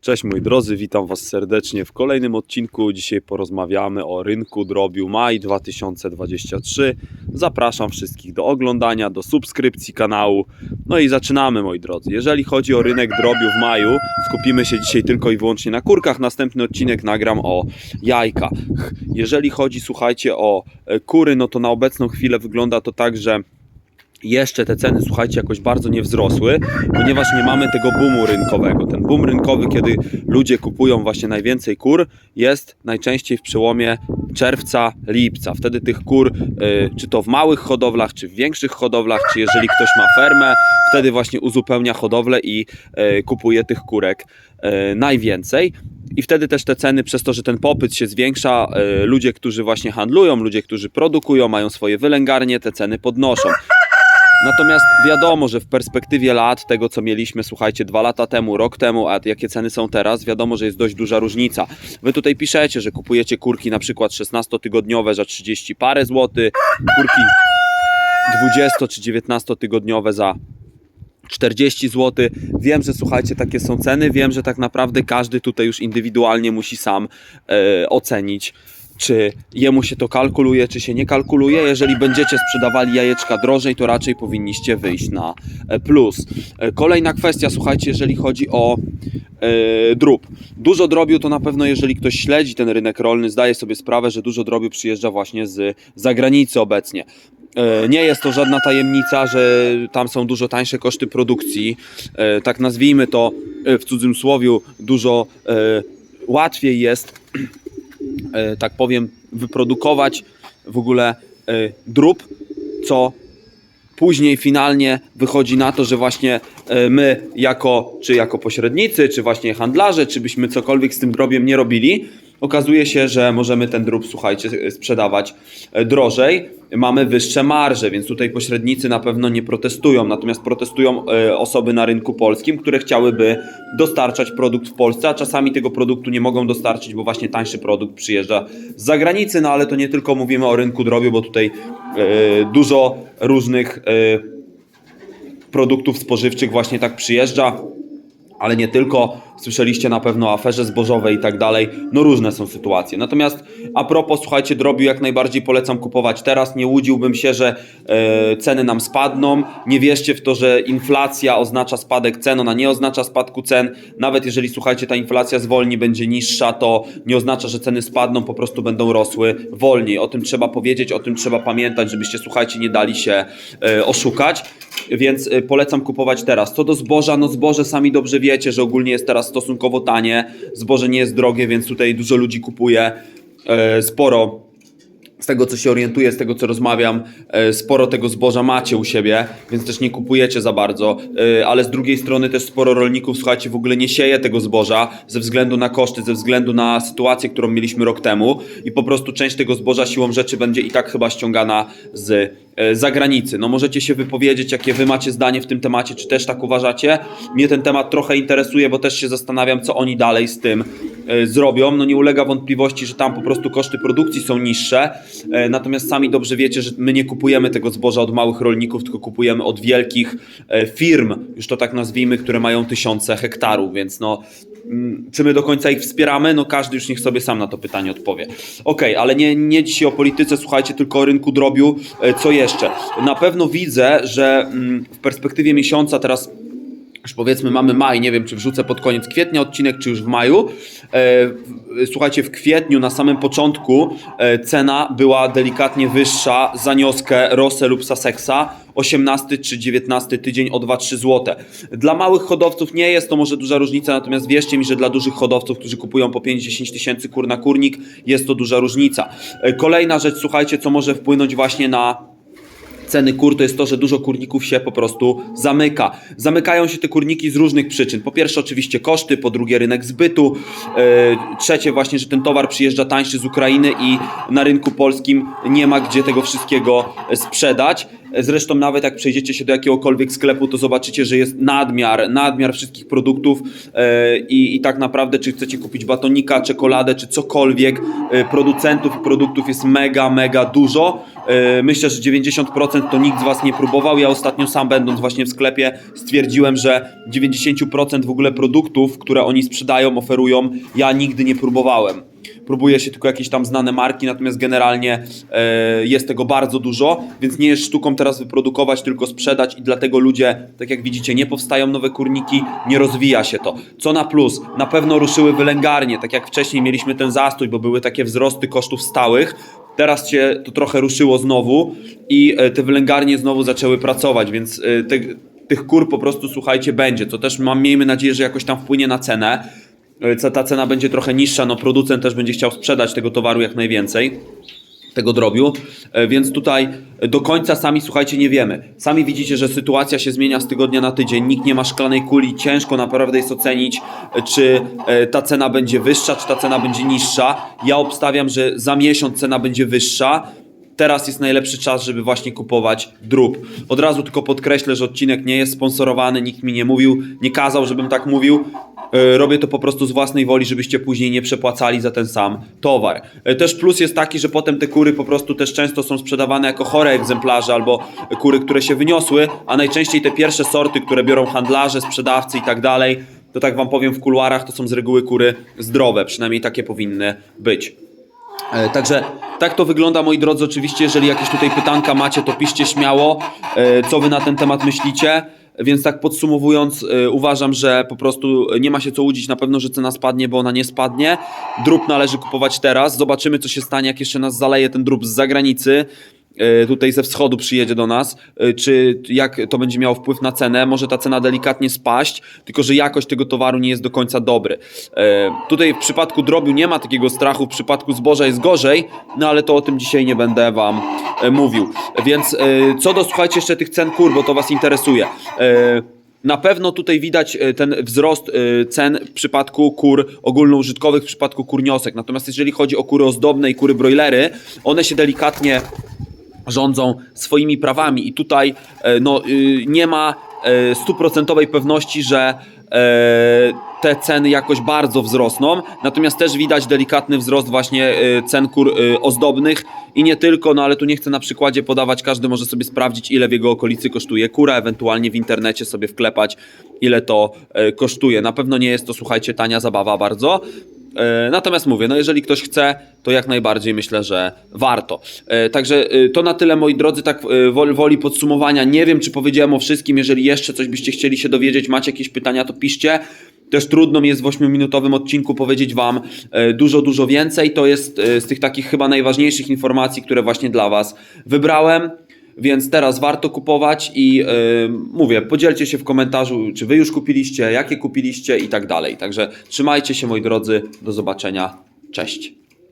Cześć moi drodzy, witam Was serdecznie w kolejnym odcinku. Dzisiaj porozmawiamy o rynku drobiu maj 2023. Zapraszam wszystkich do oglądania, do subskrypcji kanału. No i zaczynamy moi drodzy. Jeżeli chodzi o rynek drobiu w maju, skupimy się dzisiaj tylko i wyłącznie na kurkach. Następny odcinek nagram o jajkach. Jeżeli chodzi, słuchajcie, o e, kury, no to na obecną chwilę wygląda to tak, że jeszcze te ceny, słuchajcie, jakoś bardzo nie wzrosły, ponieważ nie mamy tego boomu rynkowego. Ten boom rynkowy, kiedy ludzie kupują właśnie najwięcej kur, jest najczęściej w przełomie czerwca, lipca. Wtedy tych kur, y, czy to w małych hodowlach, czy w większych hodowlach, czy jeżeli ktoś ma fermę, wtedy właśnie uzupełnia hodowlę i y, kupuje tych kurek y, najwięcej. I wtedy też te ceny, przez to, że ten popyt się zwiększa, ludzie, którzy właśnie handlują, ludzie, którzy produkują, mają swoje wylęgarnie, te ceny podnoszą. Natomiast wiadomo, że w perspektywie lat, tego co mieliśmy, słuchajcie, dwa lata temu, rok temu, a jakie ceny są teraz, wiadomo, że jest dość duża różnica. Wy tutaj piszecie, że kupujecie kurki na przykład 16-tygodniowe za 30 parę złotych, kurki 20 czy 19-tygodniowe za 40 zł. Wiem, że słuchajcie, takie są ceny. Wiem, że tak naprawdę każdy tutaj już indywidualnie musi sam e, ocenić, czy jemu się to kalkuluje, czy się nie kalkuluje. Jeżeli będziecie sprzedawali jajeczka drożej, to raczej powinniście wyjść na e, plus. E, Kolejna kwestia, słuchajcie, jeżeli chodzi o e, drób. Dużo drobiu to na pewno, jeżeli ktoś śledzi ten rynek rolny, zdaje sobie sprawę, że dużo drobiu przyjeżdża właśnie z zagranicy obecnie. Nie jest to żadna tajemnica, że tam są dużo tańsze koszty produkcji. Tak nazwijmy to w cudzysłowie, dużo łatwiej jest, tak powiem, wyprodukować w ogóle e, drób, co później finalnie wychodzi na to, że właśnie e, my jako, czy jako pośrednicy, czy właśnie handlarze, czy byśmy cokolwiek z tym drobiem nie robili, okazuje się, że możemy ten drób, słuchajcie, sprzedawać e, drożej, mamy wyższe marże, więc tutaj pośrednicy na pewno nie protestują, natomiast protestują e, osoby na rynku polskim, które chciałyby dostarczać produkt w Polsce, a czasami tego produktu nie mogą dostarczyć, bo właśnie tańszy produkt przyjeżdża z zagranicy, no ale to nie tylko mówimy o rynku drobiu, bo tutaj e, dużo różnych produktów spożywczych właśnie tak przyjeżdża, ale nie tylko. Słyszeliście na pewno o aferze zbożowej i tak dalej. No różne są sytuacje. Natomiast a propos, słuchajcie, drobiu jak najbardziej polecam kupować teraz. Nie łudziłbym się, że e, ceny nam spadną. Nie wierzcie w to, że inflacja oznacza spadek cen. Ona nie oznacza spadku cen. Nawet jeżeli, słuchajcie, ta inflacja zwolni, będzie niższa, to nie oznacza, że ceny spadną, po prostu będą rosły wolniej. O tym trzeba powiedzieć, o tym trzeba pamiętać, żebyście, słuchajcie, nie dali się e, oszukać. Więc e, polecam kupować teraz. Co do zboża, no zboże sami dobrze wiecie, że ogólnie jest teraz stosunkowo tanie. Zboże nie jest drogie, więc tutaj dużo ludzi kupuje. E, sporo z tego co się orientuję, z tego co rozmawiam, e, sporo tego zboża macie u siebie, więc też nie kupujecie za bardzo, E, ale z drugiej strony też sporo rolników, słuchajcie, w ogóle nie sieje tego zboża ze względu na koszty, ze względu na sytuację, którą mieliśmy rok temu i po prostu część tego zboża siłą rzeczy będzie i tak chyba ściągana z e, zagranicy. No możecie się wypowiedzieć, jakie wy macie zdanie w tym temacie, czy też tak uważacie. Mnie ten temat trochę interesuje, bo też się zastanawiam, co oni dalej z tym zrobią. No nie ulega wątpliwości, że tam po prostu koszty produkcji są niższe, e, natomiast sami dobrze wiecie, że my nie kupujemy tego zboża od małych rolników, tylko kupujemy od wielkich e, firm, już to tak nazwijmy, które mają tysiące hektarów, więc no mm, czy my do końca ich wspieramy? No każdy już niech sobie sam na to pytanie odpowie. Okej, ale nie, nie dzisiaj o polityce, słuchajcie, tylko o rynku drobiu. E, Co jeszcze? Na pewno widzę, że mm, w perspektywie miesiąca teraz już powiedzmy mamy maj, nie wiem czy wrzucę pod koniec kwietnia odcinek, czy już w maju. E, słuchajcie, w kwietniu na samym początku e, cena była delikatnie wyższa za nioskę Rosę lub Sussexa. 18 czy 19 tydzień o 2-3 zł. Dla małych hodowców nie jest to może duża różnica, natomiast wierzcie mi, że dla dużych hodowców, którzy kupują po 5-10 tysięcy kur na kurnik, jest to duża różnica. E, Kolejna rzecz, słuchajcie, co może wpłynąć właśnie na ceny kur to jest to, że dużo kurników się po prostu zamyka. Zamykają się te kurniki z różnych przyczyn. Po pierwsze oczywiście koszty, po drugie rynek zbytu, e, trzecie właśnie, że ten towar przyjeżdża tańszy z Ukrainy i na rynku polskim nie ma gdzie tego wszystkiego sprzedać. Zresztą nawet jak przejdziecie się do jakiegokolwiek sklepu, to zobaczycie, że jest nadmiar, nadmiar wszystkich produktów e, i, i tak naprawdę czy chcecie kupić batonika, czekoladę, czy cokolwiek, e, producentów produktów jest mega, mega dużo. E, Myślę, że 90% to nikt z Was nie próbował. Ja ostatnio sam będąc właśnie w sklepie stwierdziłem, że 90% w ogóle produktów, które oni sprzedają, oferują, ja nigdy nie próbowałem. Próbuje się tylko jakieś tam znane marki, natomiast generalnie e, jest tego bardzo dużo, więc nie jest sztuką teraz wyprodukować, tylko sprzedać i dlatego ludzie, tak jak widzicie, nie powstają nowe kurniki, nie rozwija się to. Co na plus, na pewno ruszyły wylęgarnie, tak jak wcześniej mieliśmy ten zastój, bo były takie wzrosty kosztów stałych, teraz się to trochę ruszyło znowu i e, te wylęgarnie znowu zaczęły pracować, więc e, te, tych kur po prostu, słuchajcie, będzie, co też mam, miejmy nadzieję, że jakoś tam wpłynie na cenę. E, ta cena będzie trochę niższa, no producent też będzie chciał sprzedać tego towaru jak najwięcej, tego drobiu, E, więc tutaj do końca sami słuchajcie nie wiemy. Sami widzicie, że sytuacja się zmienia z tygodnia na tydzień, nikt nie ma szklanej kuli, ciężko naprawdę jest ocenić, e, czy ta cena będzie wyższa, czy ta cena będzie niższa. Ja obstawiam, że za miesiąc cena będzie wyższa, teraz jest najlepszy czas, żeby właśnie kupować drób. Od razu tylko podkreślę, że odcinek nie jest sponsorowany, nikt mi nie mówił, nie kazał, żebym tak mówił. E, Robię to po prostu z własnej woli, żebyście później nie przepłacali za ten sam towar. E, Też plus jest taki, że potem te kury po prostu też często są sprzedawane jako chore egzemplarze albo kury, które się wyniosły, a najczęściej te pierwsze sorty, które biorą handlarze, sprzedawcy i tak dalej, to tak wam powiem w kuluarach, to są z reguły kury zdrowe, przynajmniej takie powinny być. E, Także tak to wygląda, moi drodzy. Oczywiście, jeżeli jakieś tutaj pytanka macie, to piszcie śmiało, co wy na ten temat myślicie. Więc tak podsumowując, e, uważam, że po prostu nie ma się co łudzić na pewno, że cena spadnie, bo ona nie spadnie. Drób należy kupować teraz. Zobaczymy, co się stanie, jak jeszcze nas zaleje ten drób z zagranicy. E, Tutaj ze wschodu przyjedzie do nas, e, czy jak to będzie miało wpływ na cenę. Może ta cena delikatnie spaść, tylko że jakość tego towaru nie jest do końca dobry. Tutaj w przypadku drobiu nie ma takiego strachu, w przypadku zboża jest gorzej, no ale to o tym dzisiaj nie będę Wam mówił. Więc e, co do, słuchajcie, jeszcze tych cen kur, bo to Was interesuje. E, Na pewno tutaj widać e, ten wzrost e, cen w przypadku kur ogólnoużytkowych, w przypadku kurniosek. Natomiast jeżeli chodzi o kury ozdobne i kury brojlery, one się delikatnie rządzą swoimi prawami i tutaj e, no, y, nie ma e, stuprocentowej pewności, że e, te ceny jakoś bardzo wzrosną, natomiast też widać delikatny wzrost właśnie e, cen kur e, ozdobnych. I nie tylko, no ale tu nie chcę na przykładzie podawać, każdy może sobie sprawdzić ile w jego okolicy kosztuje kura, ewentualnie w internecie sobie wklepać ile to e, kosztuje. Na pewno nie jest to, słuchajcie, tania zabawa bardzo, E, Natomiast mówię, no jeżeli ktoś chce, to jak najbardziej myślę, że warto. E, Także e, to na tyle, moi drodzy, tak e, woli, podsumowania. Nie wiem, czy powiedziałem o wszystkim. Jeżeli jeszcze coś byście chcieli się dowiedzieć, macie jakieś pytania, to piszcie. Też trudno mi jest w 8-minutowym odcinku powiedzieć Wam e, dużo, dużo więcej. To jest e, z tych takich chyba najważniejszych informacji, które właśnie dla Was wybrałem. Więc teraz warto kupować i yy, mówię, podzielcie się w komentarzu, czy wy już kupiliście, jakie kupiliście i tak dalej. Także trzymajcie się moi drodzy, do zobaczenia, cześć.